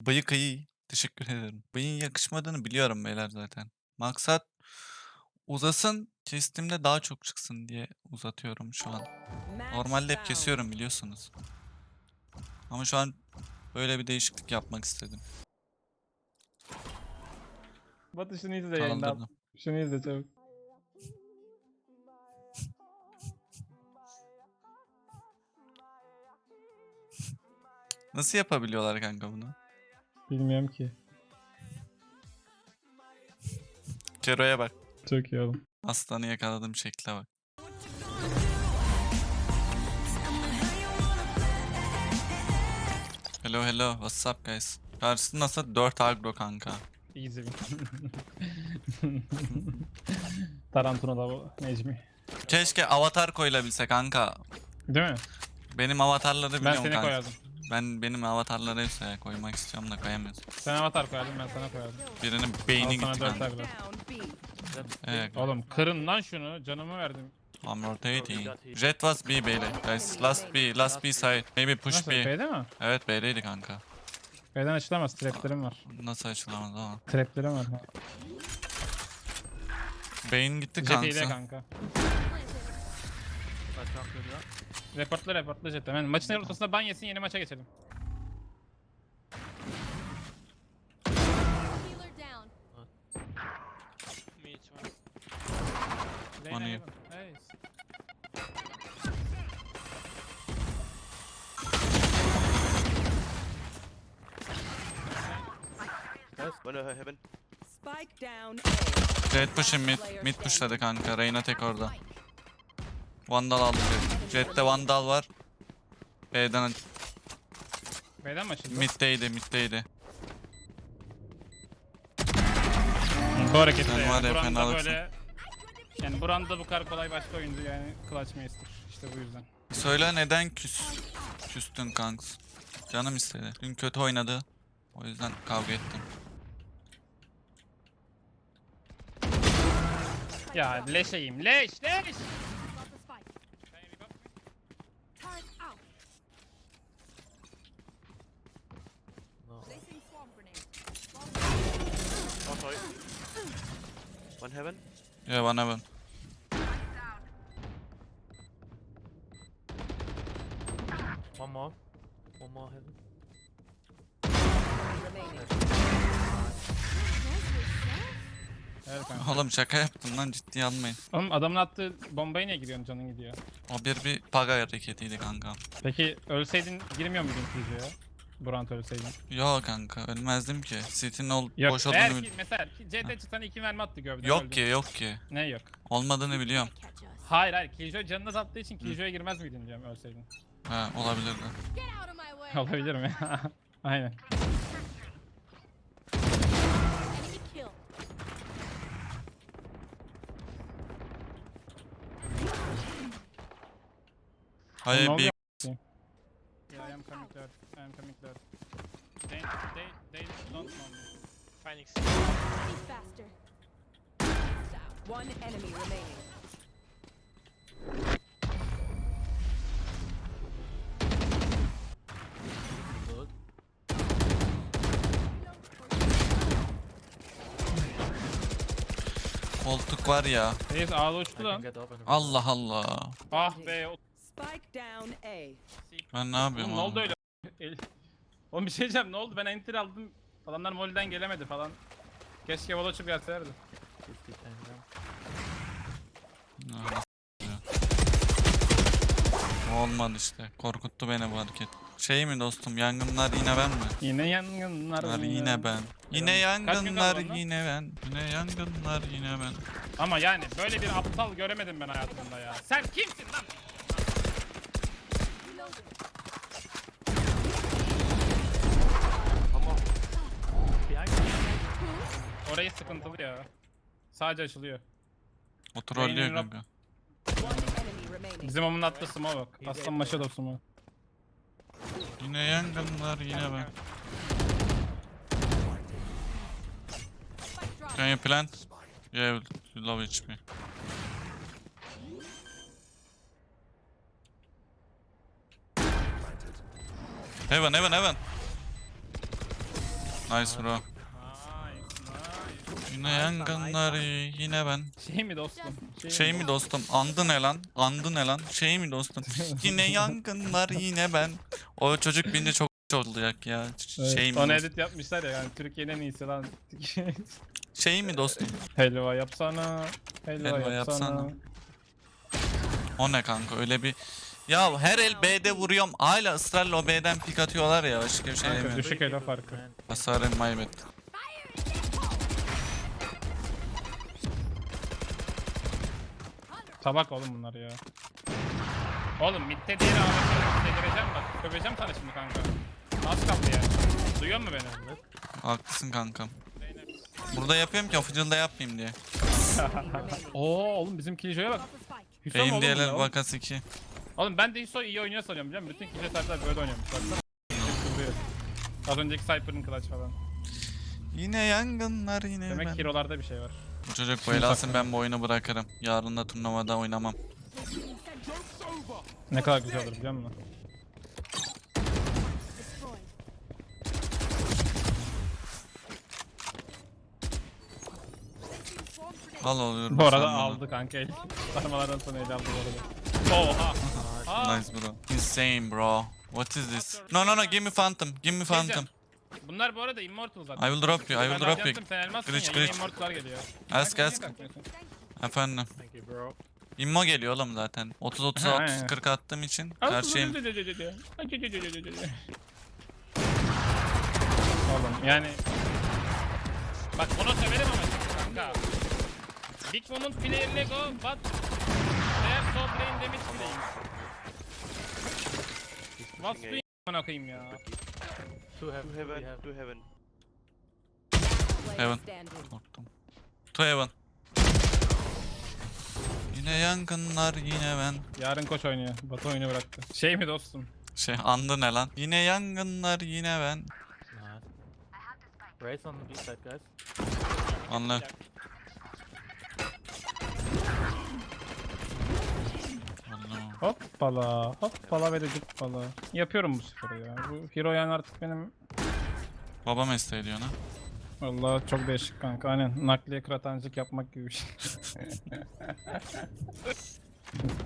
Bıyık iyi. Teşekkür ederim. Bıyığın yakışmadığını biliyorum beyler zaten. Maksat uzasın, kestiğimde daha çok çıksın diye uzatıyorum şu an. Normalde hep kesiyorum biliyorsunuz. Ama şu an böyle bir değişiklik yapmak istedim. Batu şunu izle yayında. Kaldırdım. Şunu izle çabuk. Nasıl yapabiliyorlar kanka bunu? Bilmiyorum ki. Kero'ya bak. Çok iyi oğlum. Aslanı yakaladığım şekle bak. Hello hello. What's up guys? Karşısı nasıl? 4 agro kanka. Easy win. Tarantino da bu Necmi. Keşke avatar koyulabilse kanka. Değil mi? Benim avatarları Ben biliyorum seni kanka. koyardım. Ben benim avatarları hepsi koymak istiyorum da koyamıyoruz. Sen avatar koyardın ben sana koyardım. Birinin Al beyni sana gitti dört kanka. agro. Evet. Oğlum kırın lan şunu. Canımı verdim. I'm rotating. Jet was B beyler. Guys last B, last B side. Maybe push Nasıl? B. B'de mi? Evet B'deydi kanka. B'den açılamaz. Traplerim var. Nasıl açılamaz ama. Traplerim var. Beyin gitti Jet kanka. Reportla reportla jet. Hemen maçın ortasında ban yesin yeni maça geçelim. Healer down. Reyna iyi. Heaven. Hey. One uh, heaven. Spike down Jet push'in mid. Mid pushladı kanka. Reyna tek orada. Vandal aldı Jet. Jet'te Vandal var. B'den B'den mi açıldı? middeydi middeydi. Bu harekette Sen var ya, Buranda fenalıksın. böyle... Yani Buranda bu kadar kolay başka oyuncu yani Clutch Master. İşte bu yüzden. Söyle neden küs küstün kanks? Canım istedi. Dün kötü oynadı. O yüzden kavga ettim. Ya leşeyim. Leş leş. Sorry. One heaven. Ya bana ben. One more. One more heaven. Evet kanka. Oğlum şaka yaptım lan ciddiye almayın. Oğlum adamın attığı bombaya niye giriyorsun canın gidiyor. O bir bir paga hareketiydi kanka. Peki ölseydin girmiyor muydun Kijo'ya? Burant ölseydin. Yo kanka ölmezdim ki. City'nin ol Yok. boş Eğer olduğunu ki bil- mesela CT çıksan iki mermi attı gövden Yok öldün. ki yok ki. Ne yok? Olmadığını biliyorum. Hayır hayır Kijo canını attığı için Kijo'ya girmez miydin diyorum ölseydin. Ha olabilirdi. Get out of my way. Olabilir mi? Aynen. Enemy kill. Hayır bir oluyor? Am coming there. I am coming there. They, they, they don't know me. Phoenix. Be faster. One enemy remaining. koltuk var ya. Reis ağda uçtu lan. Allah Allah. Ah be. Spike down A. Ben ne yapıyorum Oğlum ne oldu oğlum? öyle? El- Oğlum bir şey diyeceğim ne oldu? Ben enter aldım. Adamlar moliden gelemedi falan. Keşke vol açıp gelselerdi. Ha, ya. Olmadı işte. Korkuttu beni bu hareket. Şey mi dostum yangınlar yine ben mi? Yine yangınlar. Yangınlar yine- yine ben. Yine Kaç gün kaldı yangınlar yine ben. Yine yangınlar yine ben. Ama yani böyle bir aptal göremedim ben hayatımda ya. Sen kimsin lan? Orayı sıkıntılı ya. Sadece açılıyor. O trollüyor rap- kanka. Bizim onun attığı smoke bak. Aslan maşa da smoke. Yine yangınlar yine ben. Can you plant? Yeah, you love HP. Heaven, heaven, heaven. Nice bro. Yine yangınlar yine ben. Şey mi dostum? Şey mi dostum? Andı ne lan? Andı ne lan? Şey mi dostum? Yine yangınlar yine ben. O çocuk binince çok olacak ya. Evet, Şey mi Onu dostum? edit yapmışlar ya yani Türkiye'nin en iyisi lan. Şey mi dostum? helva yapsana. Helva, Helva yapsana. yapsana. O ne kanka öyle bir... Ya her el B'de vuruyorum hala ısrarla o B'den pik atıyorlar ya başka bir şey demiyorum. düşük elo farkı. Man. Hasarın maybet. Tabak oğlum bunlar ya. Oğlum midde diğeri AWP'yle delireceğim bak. Söveceğim sana şimdi kanka. Az kaldı ya. Duyuyor musun beni? Haklısın kankam. Burada yapıyorum ki official'da yapmayayım diye. Oo oğlum bizim Killjoy'a bak. Hüsam oğlum Benim bu diğerler ya. vakas 2. Oğlum ben de Hiso iyi oynuyor sanıyorum biliyor musun? Bütün Killjoy Cypher'lar böyle oynuyormuş. Baksana. Az önceki Cypher'ın clutch falan. Yine yangınlar yine Demek ben. Hero'larda bir şey var. Bu çocuk alsın ben bu oyunu bırakırım. Yarın da turnuvada oynamam. Ne kadar güzel olur biliyor musun? Al oluyorum. Bu arada aldı kanka el. Sarmalardan sonra el aldı bu arada. Oha! Aa, Nice bro. Insane bro. What is this? No no no give me phantom. Give me phantom. Bunlar bu arada immortal zaten. I will drop you. I will drop you. Sen elmassın Glitch, ya glitch. yine immortal'lar geliyor. Ask ask. Efendim. Thank you, bro. Immo geliyor oğlum zaten. 30 30 Ha, 30 aynen. 40 attığım için her şeyim Oğlum yani Bak bunu severim ama kanka. Big moment player Lego but brain damage playing. What's the amına koyayım ya. Two heaven. Two heaven, two heaven. Korktum. To heaven. Yine yangınlar yine ben. Yarın koç oynuyor. Batı oyunu bıraktı. Şey mi dostum? Şey andı ne lan? Yine yangınlar yine ben. Race on the B side, guys. Anla. Hoppala, hoppala ve de hoppala. Yapıyorum bu sporu ya. Bu hero yani artık benim Baba mesleği diyor ha. Vallahi çok değişik kanka. Aynen nakliye kıratancık yapmak gibi bir şey.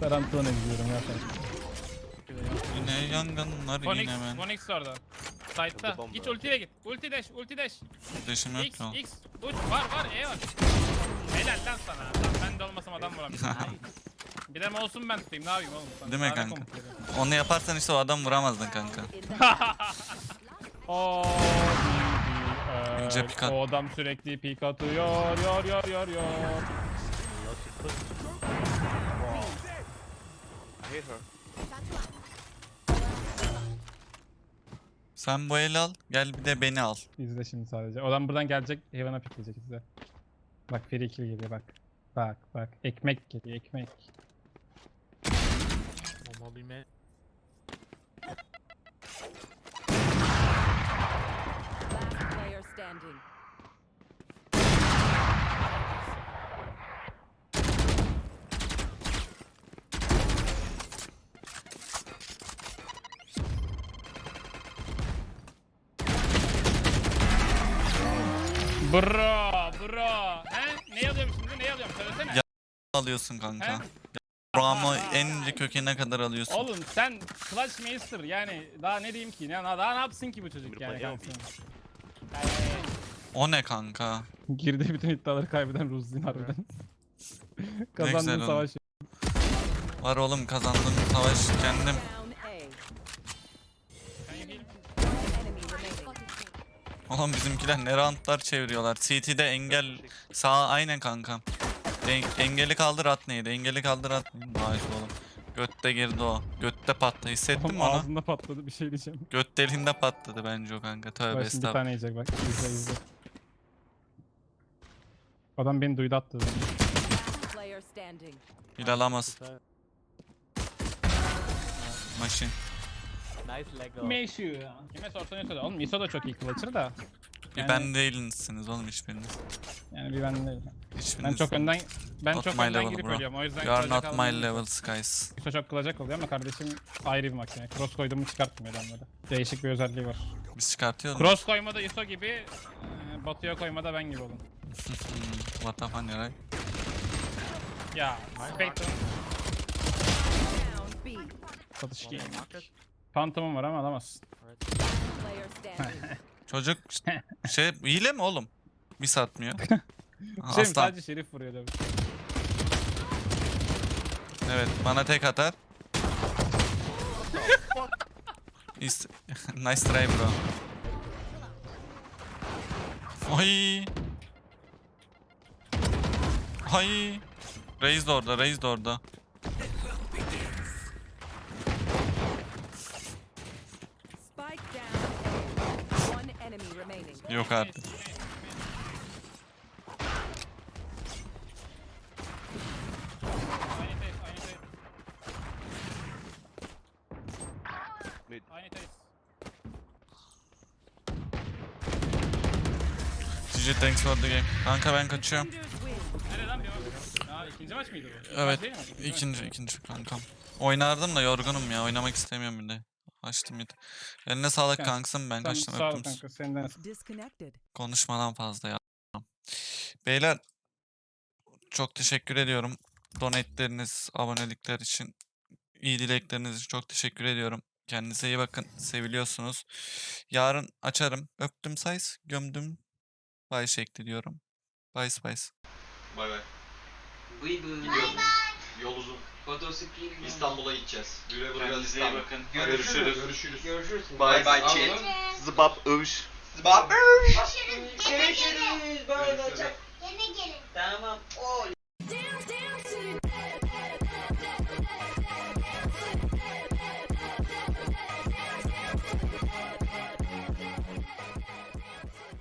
Tarantula izliyorum ya. Yine yangınlar Phoenix, yine ben. Phoenix orada. Bomba. Git ultiye git. Ulti dash, ulti dash. Deşim yok X, ki oğlum. X. Uç, var var, E var. Helal lan sana. Lan ben de olmasam adam vuramıyorum. bir de olsun ben tutayım, ne yapayım oğlum? Sana Değil mi kanka? Onu yaparsan işte o adam vuramazdın kanka. O İnce evet, pik at- O adam sürekli pik atıyor, yor yor yor yor. Her. Sen bu eli al, gel bir de beni al. İzle şimdi sadece. Adam buradan gelecek, Heaven'a pikleyecek izle. Bak free kill geliyor bak. Bak bak. Ekmek geliyor, ekmek. Man. Last player standing. Bro, bro. He? Ne alıyorum şimdi? Ne alıyorum? Söylesene. Ya- Alıyorsun kanka. He? Programı en ince kökene kadar alıyorsun. Oğlum sen Clutch Master yani daha ne diyeyim ki? Ne, daha ne yapsın ki bu çocuk yani? O ne kanka? Girdi bütün iddiaları kaybeden Ruzin harbiden. güzel Kazandığın oğlum. savaş. Var oğlum kazandım savaş kendim. Down A. Oğlum bizimkiler ne roundlar çeviriyorlar. CT'de engel sağ aynen kanka. En- engeli kaldır at neydi? Engeli kaldır at? Nice oğlum. Götte girdi o. Götte patladı. Hissettin Oğlum mi onu? ağzında patladı bir şey diyeceğim. Göt deliğinde patladı bence o kanka. Tövbe Bak şimdi bir estağfurullah. tane yiyecek bak. İzle izle. Adam beni duydu attı. Player standing. Hilal alamaz. Side. Maşin. Nice Lego. Kime sorsan Iso da. Oğlum Iso da çok iyi clutcher da. Bir Yani- ben değilsiniz oğlum hiçbiriniz. Yani bir ben değil. Hiçbiriniz. Ben çok önden ben Not çok my önden level, girip bro. ölüyorum. O yüzden You are not my level skies. Iso çok kılacak oluyor ama kardeşim ayrı bir makine. Cross koyduğumu çıkartmıyor adamları. Değişik bir özelliği var. Biz çıkartıyoruz. Cross koymada ISO gibi, e, Batu'ya koymada ben gibi olun. What the fuck Eray? Ya, Spectre Down B. satış ki. Phantom'um var ama alamazsın. Player standing. Çocuk şey hile mi oğlum? Mis atmıyor. Şey Aslan. sadece Şerif vuruyor tabii. Evet bana tek atar. Is- nice try bro. Ay. Ay. Reis de orada, Reis de orada. Spike down. One enemy remaining. Yok artık. GG thanks for the game. Kanka ben kaçıyorum. Defenders win. Nerede lan bir bak. Aa ikinci maç mıydı bu? Evet. İkinci, ikinci kankam. Oynardım da yorgunum ya. Oynamak istemiyorum bir de. Açtım de. Eline sağlık Kanka, kanksın ben Tamam, kaçtım sağ ol öptüm. kanka senden. Disconnected. Konuşmadan fazla ya. Beyler çok teşekkür ediyorum. Donetleriniz, abonelikler için, iyi dilekleriniz için çok teşekkür ediyorum. Kendinize iyi bakın. Seviliyorsunuz. Yarın açarım. Öptüm sayız, gömdüm. Bay şekli diyorum. Bay spice. Bay bay. Bıy bıy. Gidiyorum. Yol uzun. İstanbul'a gideceğiz. Güle güle Kendinize iyi İstanbul. bakın. Görüşürüz. Görüşürüz. Görüşürüz. Bay bay Anladın chat. Zıbap övüş. Zıbap. Görüşürüz. Görüşürüz. Bay bay. Görüşürüz. Yine gelin. Tamam. Oy.